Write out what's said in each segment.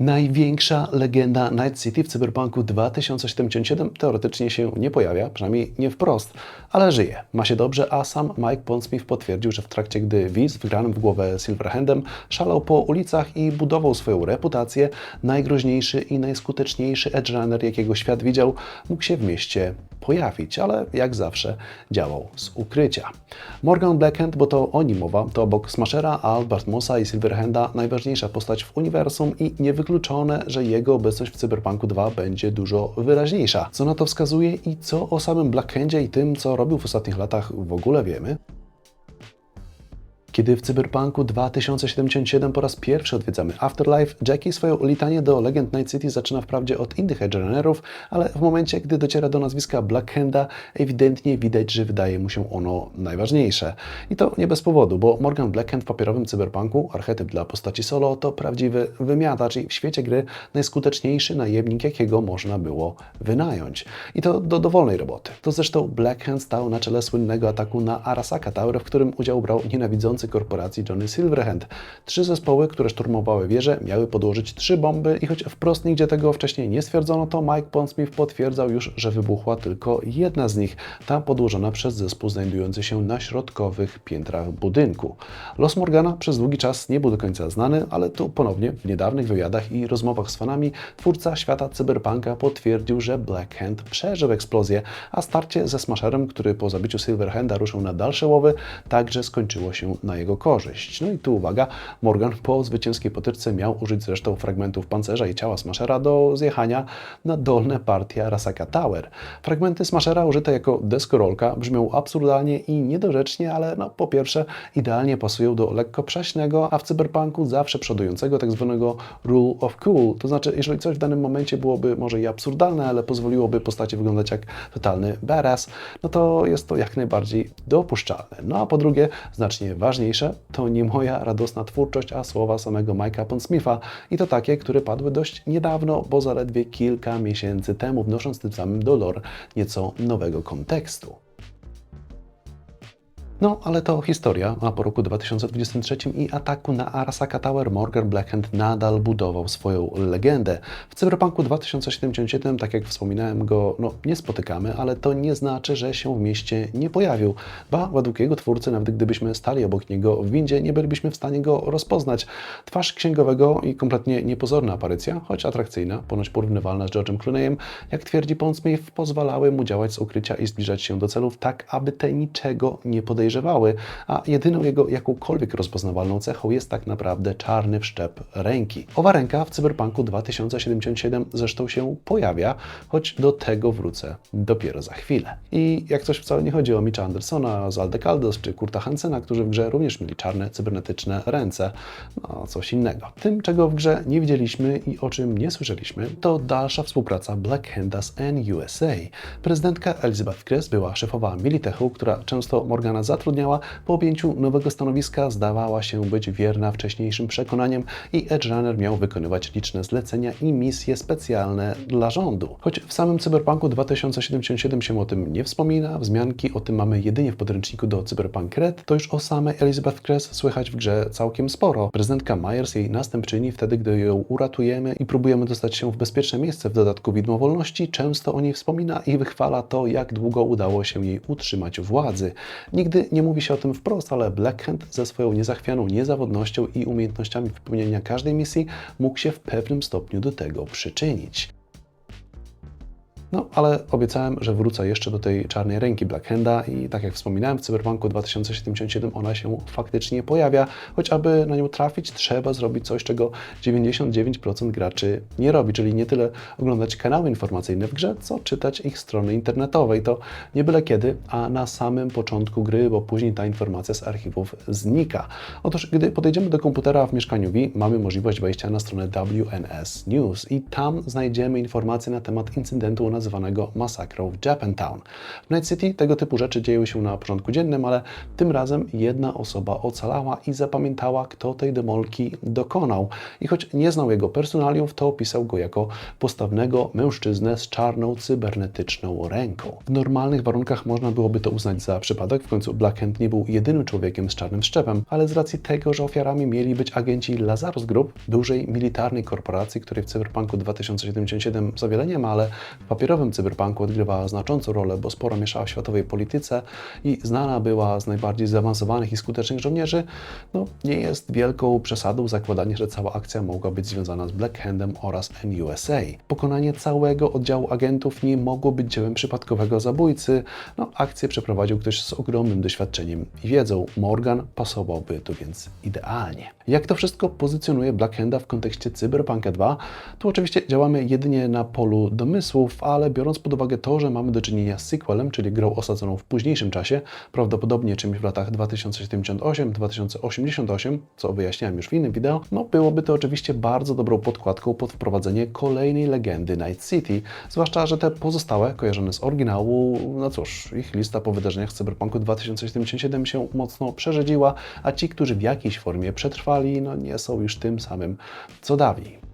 Największa legenda Night City w Cyberpunku 2077 teoretycznie się nie pojawia, przynajmniej nie wprost, ale żyje. Ma się dobrze, a sam Mike Pondsmith potwierdził, że w trakcie gdy Wiz, wygranym w głowę Silverhandem, szalał po ulicach i budował swoją reputację, najgroźniejszy i najskuteczniejszy edge runner, jakiego świat widział, mógł się w mieście pojawić, ale jak zawsze działał z ukrycia. Morgan Blackhand, bo to o nim mowa, to obok Smashera, Albert Mossa i Silverhanda najważniejsza postać w uniwersum i niewykluczone, że jego obecność w Cyberpunku 2 będzie dużo wyraźniejsza. Co na to wskazuje i co o samym Blackhandzie i tym, co robił w ostatnich latach w ogóle wiemy? Kiedy w Cyberpunku 2077 po raz pierwszy odwiedzamy Afterlife, Jackie swoją litanię do legend Night City zaczyna wprawdzie od innych edge runnerów, ale w momencie, gdy dociera do nazwiska Blackhanda, ewidentnie widać, że wydaje mu się ono najważniejsze. I to nie bez powodu, bo Morgan Blackhand w papierowym Cyberpunku, archetyp dla postaci solo, to prawdziwy wymiatacz i w świecie gry najskuteczniejszy najemnik, jakiego można było wynająć. I to do dowolnej roboty. To zresztą Blackhand stał na czele słynnego ataku na Arasaka Tower, w którym udział brał nienawidzący korporacji Johnny Silverhand. Trzy zespoły, które szturmowały wieżę, miały podłożyć trzy bomby i choć wprost nigdzie tego wcześniej nie stwierdzono, to Mike Pondsmith potwierdzał już, że wybuchła tylko jedna z nich, ta podłożona przez zespół znajdujący się na środkowych piętrach budynku. Los Morgana przez długi czas nie był do końca znany, ale tu ponownie w niedawnych wywiadach i rozmowach z fanami twórca świata cyberpunka potwierdził, że Blackhand przeżył eksplozję, a starcie ze Smasherem, który po zabiciu Silverhanda ruszył na dalsze łowy, także skończyło się na jego korzyść. No i tu uwaga, Morgan po zwycięskiej potyczce miał użyć zresztą fragmentów pancerza i ciała Smashera do zjechania na dolne partie Arasaka Tower. Fragmenty Smashera użyte jako deskorolka brzmią absurdalnie i niedorzecznie, ale no po pierwsze idealnie pasują do lekko prześnego, a w cyberpunku zawsze przodującego tak zwanego rule of cool. To znaczy, jeżeli coś w danym momencie byłoby może i absurdalne, ale pozwoliłoby postaci wyglądać jak totalny badass, no to jest to jak najbardziej dopuszczalne. No a po drugie, znacznie ważniejsze, to nie moja radosna twórczość, a słowa samego Mike'a Pondsmitha i to takie, które padły dość niedawno, bo zaledwie kilka miesięcy temu, wnosząc tym samym do lore nieco nowego kontekstu. No, ale to historia, a po roku 2023 i ataku na Arasaka Tower Morgan Blackhand nadal budował swoją legendę. W Cyberpunku 2077, tak jak wspominałem, go no, nie spotykamy, ale to nie znaczy, że się w mieście nie pojawił. Ba, według jego twórcy, nawet gdybyśmy stali obok niego w windzie, nie bylibyśmy w stanie go rozpoznać. Twarz księgowego i kompletnie niepozorna aparycja, choć atrakcyjna, ponoć porównywalna z George'em Clooneyem, jak twierdzi Pondsmith, pozwalały mu działać z ukrycia i zbliżać się do celów tak, aby te niczego nie podejrzewały podejrzewały, a jedyną jego jakąkolwiek rozpoznawalną cechą jest tak naprawdę czarny wszczep ręki. Owa ręka w Cyberpunku 2077 zresztą się pojawia, choć do tego wrócę dopiero za chwilę. I jak coś wcale nie chodzi o Mitcha Andersona, Zalde Caldos czy Kurta Hansena, którzy w grze również mieli czarne, cybernetyczne ręce, no coś innego. Tym, czego w grze nie widzieliśmy i o czym nie słyszeliśmy, to dalsza współpraca Black Handa z NUSA. Prezydentka Elizabeth Kress była szefowa Militechu, która często Morgana zatrudniała, po objęciu nowego stanowiska zdawała się być wierna wcześniejszym przekonaniom i Edge Runner miał wykonywać liczne zlecenia i misje specjalne dla rządu. Choć w samym Cyberpunku 2077 się o tym nie wspomina, wzmianki o tym mamy jedynie w podręczniku do Cyberpunk Red, to już o samej Elizabeth Kress słychać w grze całkiem sporo. Prezydentka Myers, jej następczyni, wtedy gdy ją uratujemy i próbujemy dostać się w bezpieczne miejsce, w dodatku widmo wolności, często o niej wspomina i wychwala to, jak długo udało się jej utrzymać władzy. Nigdy nie mówi się o tym wprost, ale Blackhand ze swoją niezachwianą niezawodnością i umiejętnościami wypełniania każdej misji mógł się w pewnym stopniu do tego przyczynić. No, ale obiecałem, że wrócę jeszcze do tej czarnej ręki Blackhanda i tak jak wspominałem, w Cyberpunku 2077 ona się faktycznie pojawia, choć aby na nią trafić, trzeba zrobić coś, czego 99% graczy nie robi, czyli nie tyle oglądać kanały informacyjne w grze, co czytać ich strony internetowe i to nie byle kiedy, a na samym początku gry, bo później ta informacja z archiwów znika. Otóż, gdy podejdziemy do komputera w mieszkaniu V, mamy możliwość wejścia na stronę WNS News i tam znajdziemy informacje na temat incydentu nazywanego masakrą w Japantown. W Night City tego typu rzeczy dzieją się na porządku dziennym, ale tym razem jedna osoba ocalała i zapamiętała, kto tej demolki dokonał. I choć nie znał jego personaliów, to opisał go jako postawnego mężczyznę z czarną cybernetyczną ręką. W normalnych warunkach można byłoby to uznać za przypadek, w końcu Black Hand nie był jedynym człowiekiem z czarnym szczepem, ale z racji tego, że ofiarami mieli być agenci Lazarus Group, dużej militarnej korporacji, której w Cyberpunku 2077 za wiele nie ma, ale w papierowym Cyberpunku odgrywała znaczącą rolę, bo sporo mieszała w światowej polityce i znana była z najbardziej zaawansowanych i skutecznych żołnierzy, no nie jest wielką przesadą zakładanie, że cała akcja mogła być związana z Black Handem oraz MUSA. Pokonanie całego oddziału agentów nie mogło być dziełem przypadkowego zabójcy. No, akcję przeprowadził ktoś z ogromnym doświadczeniem i wiedzą. Morgan pasowałby tu więc idealnie. Jak to wszystko pozycjonuje Black Handa w kontekście Cyberpunka 2? Tu oczywiście działamy jedynie na polu domysłów, ale biorąc pod uwagę to, że mamy do czynienia z sequelem, czyli grą osadzoną w późniejszym czasie, prawdopodobnie czymś w latach 2078-2088, co wyjaśniałem już w innym wideo, no byłoby to oczywiście bardzo dobrą podkładką pod wprowadzenie kolejnej legendy Night City, zwłaszcza, że te pozostałe, kojarzone z oryginału, no cóż, ich lista po wydarzeniach Cyberpunku 2077 się mocno przerzedziła, a ci, którzy w jakiejś formie przetrwali, no nie są już tym samym, co dawniej.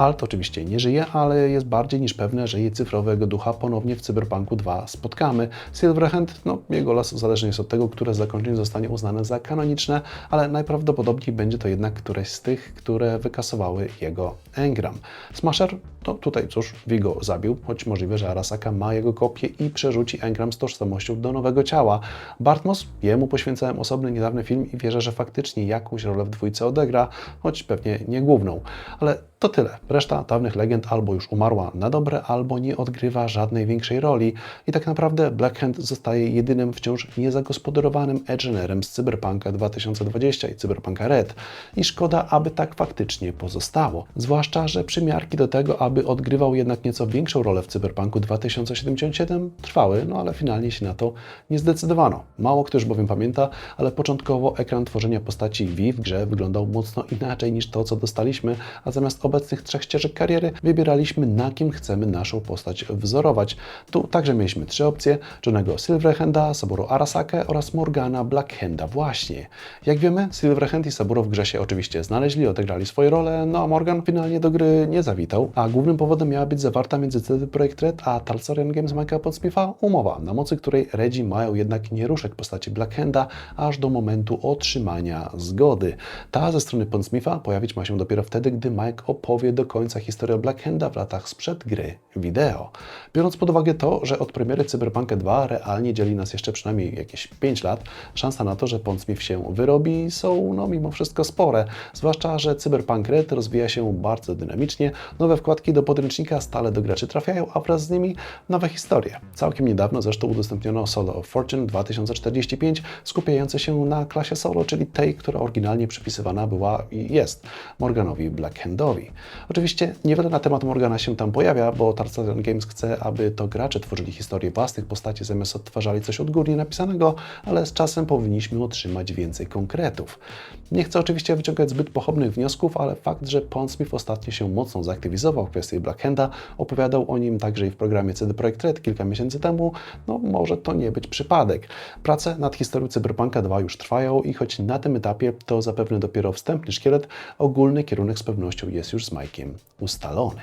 Alt oczywiście nie żyje, ale jest bardziej niż pewne, że jej cyfrowego ducha ponownie w Cyberpunku 2 spotkamy. Silverhand, no jego los zależny jest od tego, które z zakończeń zostanie uznane za kanoniczne, ale najprawdopodobniej będzie to jednak któreś z tych, które wykasowały jego engram. Smasher, no tutaj cóż, Vigo zabił, choć możliwe, że Arasaka ma jego kopię i przerzuci engram z tożsamością do nowego ciała. Bartmos, jemu poświęcałem osobny niedawny film i wierzę, że faktycznie jakąś rolę w dwójce odegra, choć pewnie nie główną. Ale to tyle. Reszta dawnych legend albo już umarła na dobre, albo nie odgrywa żadnej większej roli i tak naprawdę Blackhand zostaje jedynym wciąż niezagospodarowanym edgenerem z Cyberpunka 2020 i Cyberpunka Red. I szkoda, aby tak faktycznie pozostało. Zwłaszcza, że przymiarki do tego, aby odgrywał jednak nieco większą rolę w Cyberpunku 2077 trwały, no ale finalnie się na to nie zdecydowano. Mało kto już bowiem pamięta, ale początkowo ekran tworzenia postaci V w grze wyglądał mocno inaczej niż to, co dostaliśmy, a zamiast obecnych trzech ścieżek kariery wybieraliśmy, na kim chcemy naszą postać wzorować. Tu także mieliśmy trzy opcje: Johnego Silverhanda, Saburo Arasake oraz Morgana Blackhanda. Właśnie. Jak wiemy, Silverhand i Saburo w grze się oczywiście znaleźli, odegrali swoje role, no a Morgan finalnie do gry nie zawitał, a głównym powodem miała być zawarta między CD Projekt Red a Talsorian Games Mike'a Podsmitha umowa, na mocy której Redzi mają jednak nie ruszać postaci Blackhanda aż do momentu otrzymania zgody. Ta ze strony Podsmitha pojawić ma się dopiero wtedy, gdy Mike opowie do końca historię Blackhanda w latach sprzed gry wideo. Biorąc pod uwagę to, że od premiery Cyberpunk 2 realnie dzieli nas jeszcze przynajmniej jakieś 5 lat, szansa na to, że Pondsmith się wyrobi są no mimo wszystko spore, zwłaszcza, że Cyberpunk Red rozwija się bardzo dynamicznie, nowe wkładki do podręcznika stale do graczy trafiają, a wraz z nimi nowe historie. Całkiem niedawno zresztą udostępniono Solo of Fortune 2045, skupiające się na klasie solo, czyli tej, która oryginalnie przypisywana była i jest Morganowi Blackhandowi. Oczywiście niewiele na temat Morgana się tam pojawia, bo Tarzan Games chce, aby to gracze tworzyli historię własnych postaci, zamiast odtwarzali coś odgórnie napisanego, ale z czasem powinniśmy otrzymać więcej konkretów. Nie chcę oczywiście wyciągać zbyt pochopnych wniosków, ale fakt, że Pondsmith ostatnio się mocno zaktywizował w kwestii Blackhanda, opowiadał o nim także i w programie CD Projekt Red kilka miesięcy temu, no może to nie być przypadek. Prace nad historią Cyberpunka 2 już trwają i choć na tym etapie to zapewne dopiero wstępny szkielet, ogólny kierunek z pewnością jest już z Mike'iem ustalony.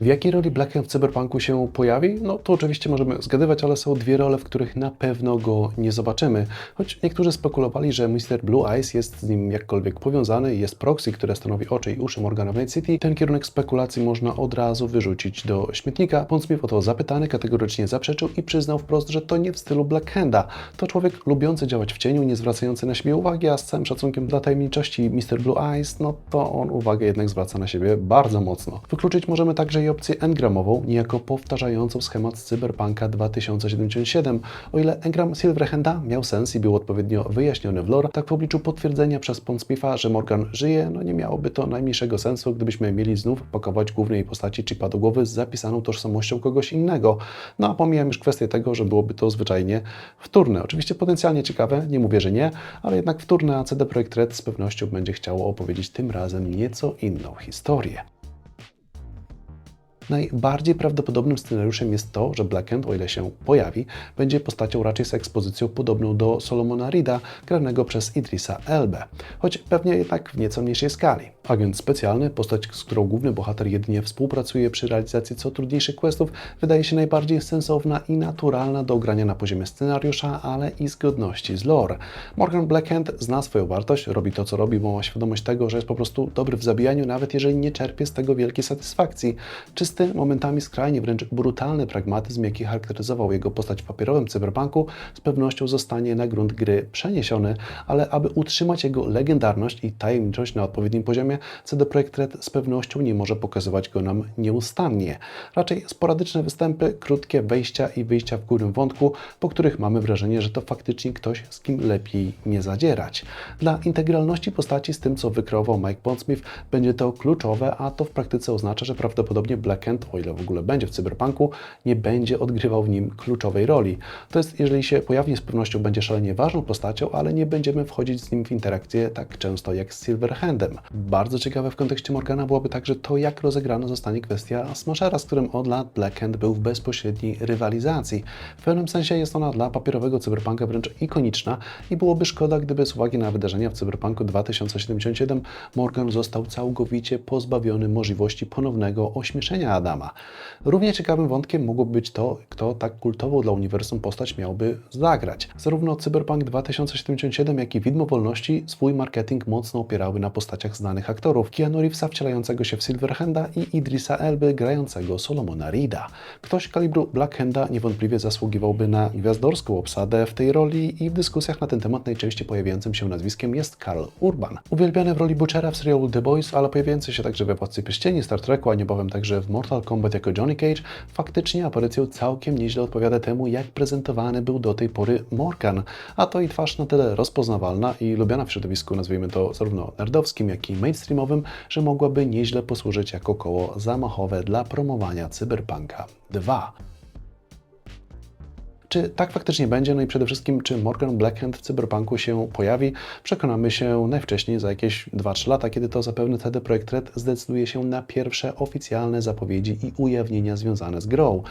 W jakiej roli Blackhand w Cyberpunku się pojawi? No to oczywiście możemy zgadywać, ale są dwie role, w których na pewno go nie zobaczymy. Choć niektórzy spekulowali, że Mr. Blue Eyes jest z nim jakkolwiek powiązany jest proxy, które stanowi oczy i uszy Morgana w Night City, ten kierunek spekulacji można od razu wyrzucić do śmietnika. Pondsmith o to zapytany kategorycznie zaprzeczył i przyznał wprost, że to nie w stylu Blackhanda. To człowiek lubiący działać w cieniu, nie zwracający na siebie uwagi, a z całym szacunkiem dla tajemniczości Mr. Blue Eyes, no to on uwagę jednak zwraca na siebie bardzo mocno. Wykluczyć możemy także daje opcję engramową, niejako powtarzającą schemat z Cyberpunka 2077. O ile engram Silverhanda miał sens i był odpowiednio wyjaśniony w lore, tak w obliczu potwierdzenia przez Pondsmitha, że Morgan żyje, no nie miałoby to najmniejszego sensu, gdybyśmy mieli znów pakować głównej postaci chipa do głowy z zapisaną tożsamością kogoś innego. No a pomijam już kwestię tego, że byłoby to zwyczajnie wtórne. Oczywiście potencjalnie ciekawe, nie mówię, że nie, ale jednak wtórne, a CD Projekt Red z pewnością będzie chciało opowiedzieć tym razem nieco inną historię. Najbardziej prawdopodobnym scenariuszem jest to, że Blackend, o ile się pojawi, będzie postacią raczej z ekspozycją podobną do Solomona Rida, granego przez Idrisa Elbe, choć pewnie jednak w nieco mniejszej skali. Agent specjalny, postać, z którą główny bohater jedynie współpracuje przy realizacji co trudniejszych questów, wydaje się najbardziej sensowna i naturalna do grania na poziomie scenariusza, ale i zgodności z lore. Morgan Blackhand zna swoją wartość, robi to, co robi, bo ma świadomość tego, że jest po prostu dobry w zabijaniu, nawet jeżeli nie czerpie z tego wielkiej satysfakcji. Momentami skrajnie wręcz brutalny pragmatyzm, jaki charakteryzował jego postać w papierowym cyberpunku, z pewnością zostanie na grunt gry przeniesiony, ale aby utrzymać jego legendarność i tajemniczość na odpowiednim poziomie, CD Projekt Red z pewnością nie może pokazywać go nam nieustannie. Raczej sporadyczne występy, krótkie wejścia i wyjścia w górnym wątku, po których mamy wrażenie, że to faktycznie ktoś, z kim lepiej nie zadzierać. Dla integralności postaci z tym, co wykreował Mike Pondsmith, będzie to kluczowe, a to w praktyce oznacza, że prawdopodobnie Black End, o ile w ogóle będzie w cyberpunku, nie będzie odgrywał w nim kluczowej roli. To jest, jeżeli się pojawi, z pewnością będzie szalenie ważną postacią, ale nie będziemy wchodzić z nim w interakcję tak często jak z Silverhandem. Bardzo ciekawe w kontekście Morgana byłoby także to, jak rozegrana zostanie kwestia Smashera, z którym od lat Black Hand był w bezpośredniej rywalizacji. W pewnym sensie jest ona dla papierowego cyberpunka wręcz ikoniczna i byłoby szkoda, gdyby z uwagi na wydarzenia w cyberpunku 2077 Morgan został całkowicie pozbawiony możliwości ponownego ośmieszenia Adama. Równie ciekawym wątkiem mogłoby być to, kto tak kultową dla uniwersum postać miałby zagrać. Zarówno Cyberpunk 2077, jak i Widmo Wolności swój marketing mocno opierały na postaciach znanych aktorów. Keanu Reevesa wcielającego się w Silverhanda i Idrisa Elby grającego Solomona Reeda. Ktoś kalibru Blackhanda niewątpliwie zasługiwałby na gwiazdorską obsadę w tej roli i w dyskusjach na ten temat najczęściej pojawiającym się nazwiskiem jest Karl Urban. Uwielbiany w roli Butchera w serialu The Boys, ale pojawiający się także we Władcy Pierścieni, Star Treku, a niebawem także w Mortal Kombat jako Johnny Cage, faktycznie aparycją całkiem nieźle odpowiada temu, jak prezentowany był do tej pory Morgan. A to i twarz na tyle rozpoznawalna i lubiana w środowisku, nazwijmy to zarówno nerdowskim, jak i mainstreamowym, że mogłaby nieźle posłużyć jako koło zamachowe dla promowania Cyberpunka 2. Czy tak faktycznie będzie? No i przede wszystkim, czy Morgan Blackhand w Cyberpunku się pojawi? Przekonamy się najwcześniej za jakieś 2-3 lata, kiedy to zapewne CD Projekt Red zdecyduje się na pierwsze oficjalne zapowiedzi i ujawnienia związane z grą.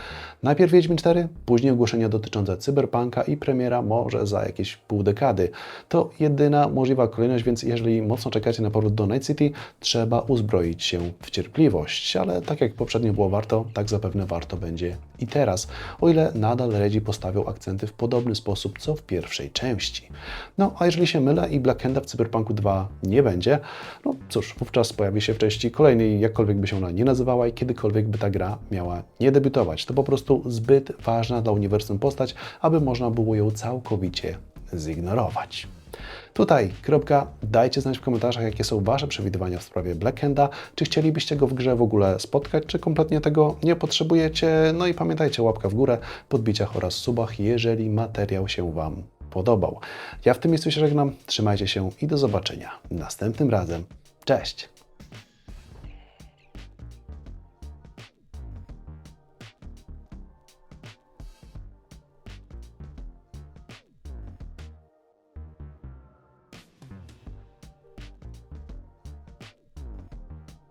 Najpierw Wiedźmin 4, później ogłoszenia dotyczące Cyberpunka i premiera może za jakieś pół dekady. To jedyna możliwa kolejność, więc jeżeli mocno czekacie na powrót do Night City, trzeba uzbroić się w cierpliwość. Ale tak jak poprzednio było warto, tak zapewne warto będzie i teraz, o ile nadal Redzi postawią akcenty w podobny sposób, co w pierwszej części. No, a jeżeli się mylę i Blackenda w Cyberpunku 2 nie będzie, no cóż, wówczas pojawi się w części kolejnej, jakkolwiek by się ona nie nazywała i kiedykolwiek by ta gra miała nie debiutować. To po prostu zbyt ważna dla uniwersum postać, aby można było ją całkowicie zignorować. Tutaj, kropka. Dajcie znać w komentarzach, jakie są Wasze przewidywania w sprawie Blackhanda. Czy chcielibyście go w grze w ogóle spotkać, czy kompletnie tego nie potrzebujecie? No i pamiętajcie, łapka w górę, podbiciach oraz subach, jeżeli materiał się Wam podobał. Ja w tym miejscu się żegnam, trzymajcie się i do zobaczenia następnym razem. Cześć!